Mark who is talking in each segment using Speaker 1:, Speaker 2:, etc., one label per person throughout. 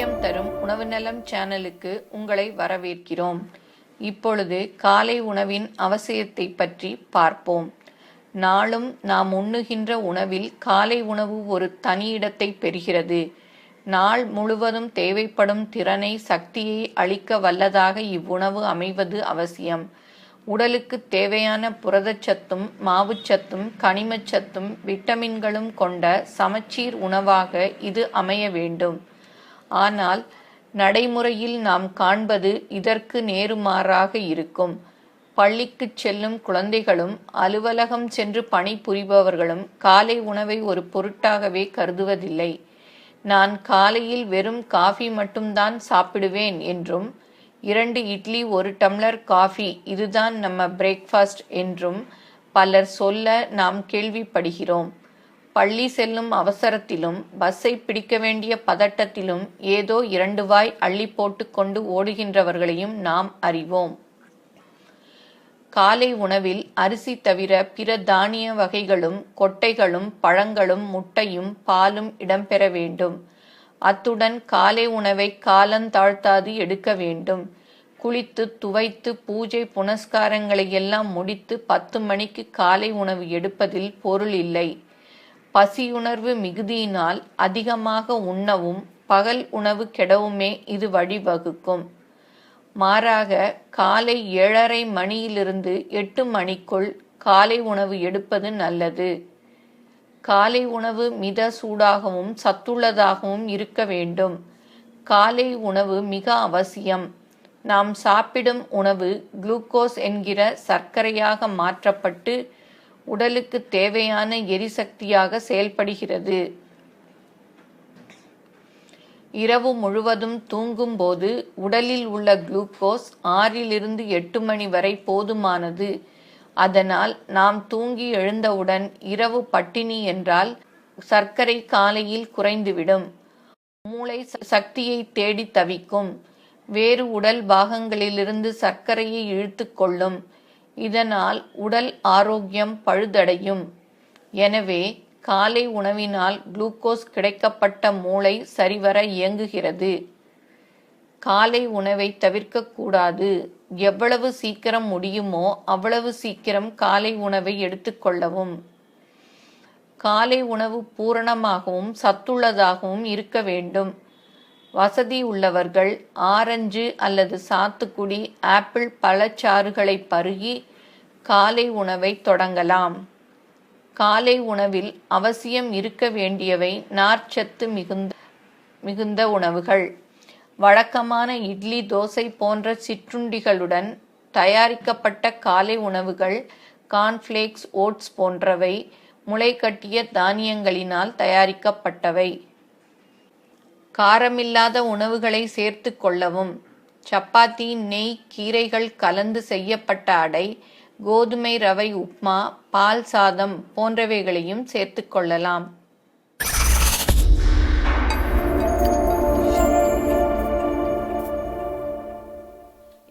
Speaker 1: ஆரோக்கியம் தரும் உணவு நலம் சேனலுக்கு உங்களை வரவேற்கிறோம். இப்பொழுது காலை உணவின் அவசியத்தை பற்றி பார்ப்போம். நாளும் நாம் உண்ணுகின்ற உணவில் காலை உணவு ஒரு தனி இடத்தை பெறுகிறது. நாள் முழுவதும் தேவைப்படும் திறனை சக்தியை அளிக்க வல்லதாக இவ்வுணவு அமைவது அவசியம். உடலுக்கு தேவையான புரதச்சத்தும் மாவுச்சத்தும் கனிமச்சத்தும் விட்டமின்களும் கொண்ட சமச்சீர் உணவாக இது அமைய வேண்டும். ஆனால் நடைமுறையில் நாம் காண்பது இதற்கு நேருமாறாக இருக்கும். பள்ளிக்குச் செல்லும் குழந்தைகளும் அலுவலகம் சென்று பணிபுரிபவர்களும் காலை உணவை ஒரு பொருட்டாகவே கருதுவதில்லை. நான் காலையில் வெறும் காஃபி மட்டும்தான் சாப்பிடுவேன் என்றும் இரண்டு இட்லி ஒரு டம்ளர் காஃபி இதுதான் நம்ம பிரேக்ஃபாஸ்ட் என்றும் பலர் சொல்ல நாம் கேள்விப்படுகிறோம். பள்ளி செல்லும் அவசரத்திலும் பஸ்ஸை பிடிக்க வேண்டிய பதட்டத்திலும் ஏதோ இரண்டு வாய் அள்ளி போட்டு கொண்டு ஓடுகின்றவர்களையும் நாம் அறிவோம். காலை உணவில் அரிசி தவிர பிற தானிய வகைகளும் கொட்டைகளும் பழங்களும் முட்டையும் பாலும் இடம்பெற வேண்டும். அத்துடன் காலை உணவை காலந்தாழ்த்தாது எடுக்க வேண்டும். குளித்து துவைத்து பூஜை புனஸ்காரங்களை எல்லாம் முடித்து பத்து மணிக்கு காலை உணவு எடுப்பதில் பொருள் இல்லை. பசியுணர்வு மிகுதியினால் அதிகமாக உண்ணவும் பகல் உணவு கெடவுமே இது வழிவகுக்கும். மாறாக காலை ஏழரை மணியிலிருந்து எட்டு மணிக்குள் காலை உணவு எடுப்பது நல்லது. காலை உணவு மித சூடாகவும் சத்துள்ளதாகவும் இருக்க வேண்டும். காலை உணவு மிக அவசியம். நாம் சாப்பிடும் உணவு குளுக்கோஸ் என்கிற சர்க்கரையாக மாற்றப்பட்டு உடலுக்கு தேவையான எரிசக்தியாக செயல்படுகிறது. இரவு முழுவதும் தூங்கும்போது உடலில் உள்ள குளுக்கோஸ் ஆறிலிருந்து எட்டு மணி வரை போதுமானது. அதனால் நாம் தூங்கி எழுந்தவுடன் இரவு பட்டினி என்றால் சர்க்கரை காலையில் குறைந்துவிடும். மூளை சக்தியை தேடி தவிக்கும். வேறு உடல் பாகங்களிலிருந்து சர்க்கரையை இழுத்து கொள்ளும். இதனால் உடல் ஆரோக்கியம் பழுதடையும். எனவே காலை உணவினால் குளுக்கோஸ் கிடைக்கப்பட்ட மூளை சரிவர இயங்குகிறது. காலை உணவை தவிர்க்கக்கூடாது. எவ்வளவு சீக்கிரம் முடியுமோ அவ்வளவு சீக்கிரம் காலை உணவை எடுத்துக்கொள்ளவும் காலை உணவு பூரணமாகவும் சத்துள்ளதாகவும் இருக்க வேண்டும். வசதி உள்ளவர்கள் ஆரஞ்சு அல்லது சாத்துக்குடி ஆப்பிள் பழச்சாறுகளை பருகி காலை உணவை தொடங்கலாம். காலை உணவில் அவசியம் இருக்க வேண்டியவை நார்ச்சத்து மிகுந்த மிகுந்த உணவுகள். வழக்கமான இட்லி தோசை போன்ற சிற்றுண்டிகளுடன் தயாரிக்கப்பட்ட காலை உணவுகள் கார்ன்ஃப்ளேக்ஸ் ஓட்ஸ் போன்றவை முளைக்கட்டிய தானியங்களினால் தயாரிக்கப்பட்டவை. காரமில்லாத உணவுகளை சேர்த்து கொள்ளவும். சப்பாத்தி நெய் கீரைகள் கலந்து செய்யப்பட்ட அடை கோதுமை ரவை உப்மா பால் சாதம் போன்றவைகளையும் சேர்த்து கொள்ளலாம்.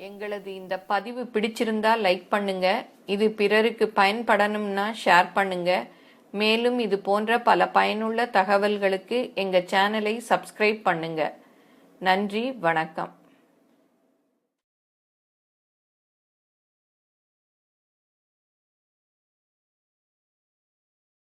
Speaker 1: எங்களது இந்த பதிவு பிடிச்சிருந்தா லைக் பண்ணுங்க. இது பிறருக்கு பயன்படணும்னா ஷேர் பண்ணுங்க. மேலும் இது போன்ற பல பயனுள்ள தகவல்களுக்கு எங்கள் சேனலை சப்ஸ்கிரைப் பண்ணுங்க. நன்றி வணக்கம்.